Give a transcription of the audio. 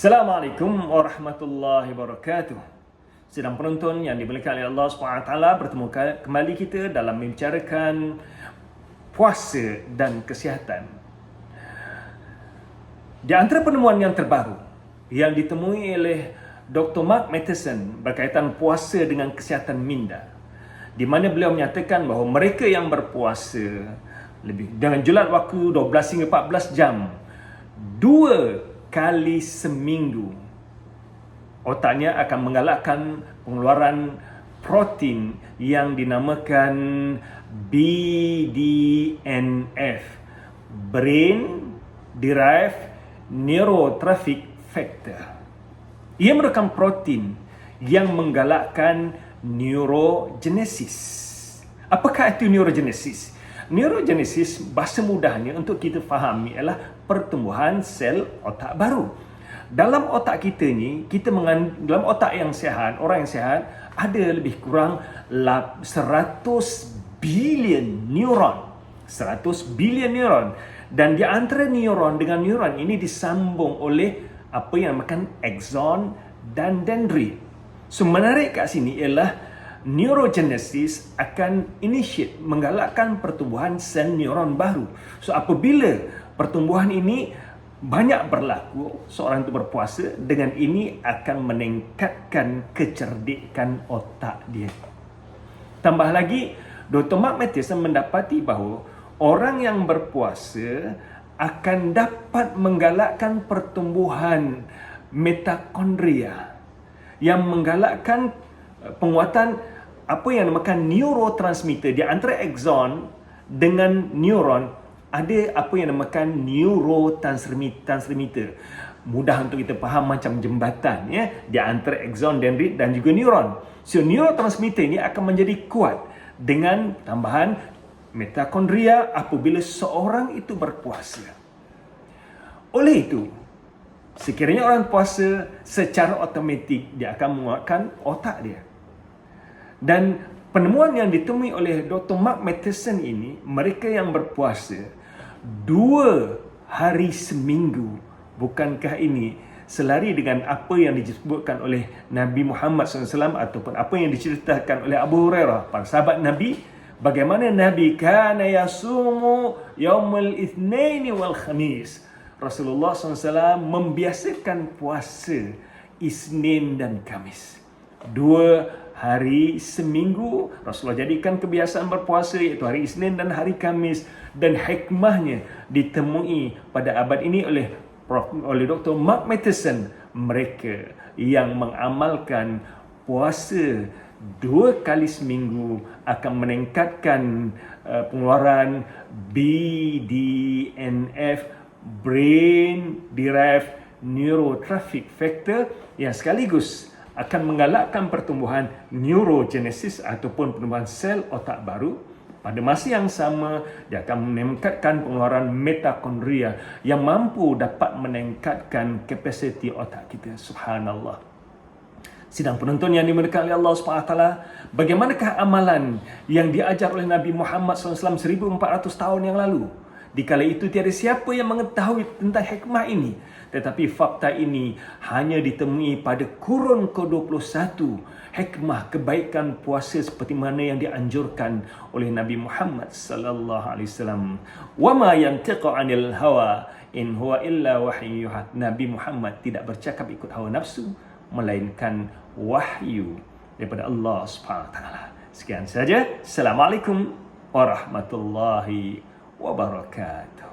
Assalamualaikum warahmatullahi wabarakatuh. Sedang penonton yang dimuliakan oleh Allah SWT bertemu kembali kita dalam membicarakan puasa dan kesihatan. Di antara penemuan yang terbaru yang ditemui oleh Dr. Mark Matheson berkaitan puasa dengan kesihatan minda di mana beliau menyatakan bahawa mereka yang berpuasa lebih dengan julat waktu 12 hingga 14 jam dua kali seminggu otaknya akan menggalakkan pengeluaran protein yang dinamakan BDNF Brain Derived Neurotrophic Factor. Ia merupakan protein yang menggalakkan neurogenesis. Apakah itu neurogenesis Neurogenesis bahasa mudahnya untuk kita fahami ialah pertumbuhan sel otak baru. Dalam otak kita ni, kita mengan, dalam otak yang sihat, orang yang sihat ada lebih kurang 100 bilion neuron. 100 bilion neuron dan di antara neuron dengan neuron ini disambung oleh apa yang makan axon dan dendrit. So menarik kat sini ialah neurogenesis akan initiate menggalakkan pertumbuhan sel neuron baru. So apabila pertumbuhan ini banyak berlaku seorang itu berpuasa dengan ini akan meningkatkan kecerdikan otak dia. Tambah lagi Dr. Mark Matheson mendapati bahawa orang yang berpuasa akan dapat menggalakkan pertumbuhan mitokondria yang menggalakkan penguatan apa yang dinamakan neurotransmitter. Di antara axon dengan neuron ada apa yang dinamakan neurotransmitter. Mudah untuk kita faham macam jembatan ya. Di antara axon dendrit dan juga neuron. So neurotransmitter ini akan menjadi kuat dengan tambahan mitokondria apabila seorang itu berpuasa. Oleh itu sekiranya orang puasa secara automatik dia akan menguatkan otak dia dan penemuan yang ditemui oleh Dr. Mark Matheson ini, mereka yang berpuasa dua hari seminggu, bukankah ini selari dengan apa yang disebutkan oleh Nabi Muhammad SAW ataupun apa yang diceritakan oleh Abu Hurairah, para sahabat Nabi, bagaimana Nabi kana yasumu yaumul ithnaini wal khamis. Rasulullah SAW membiasakan puasa Isnin dan Kamis. Dua hari seminggu Rasulullah jadikan kebiasaan berpuasa iaitu hari Isnin dan hari Kamis dan hikmahnya ditemui pada abad ini oleh oleh Dr. Mark Matheson mereka yang mengamalkan puasa dua kali seminggu akan meningkatkan uh, pengeluaran BDNF brain derived neurotrophic factor yang sekaligus akan menggalakkan pertumbuhan neurogenesis ataupun pertumbuhan sel otak baru pada masa yang sama dia akan meningkatkan pengeluaran mitokondria yang mampu dapat meningkatkan kapasiti otak kita. Subhanallah. Sidang penonton yang dimuliakan oleh Allah SWT bagaimanakah amalan yang diajar oleh Nabi Muhammad SAW 1400 tahun yang lalu Dikala itu tiada siapa yang mengetahui tentang hikmah ini. Tetapi fakta ini hanya ditemui pada kurun ke-21 hikmah kebaikan puasa seperti mana yang dianjurkan oleh Nabi Muhammad sallallahu alaihi wasallam. Wa ma yantiqu 'anil hawa in huwa illa wahyu Nabi Muhammad tidak bercakap ikut hawa nafsu melainkan wahyu daripada Allah Subhanahu taala. Sekian saja. Assalamualaikum warahmatullahi wabarakatuh.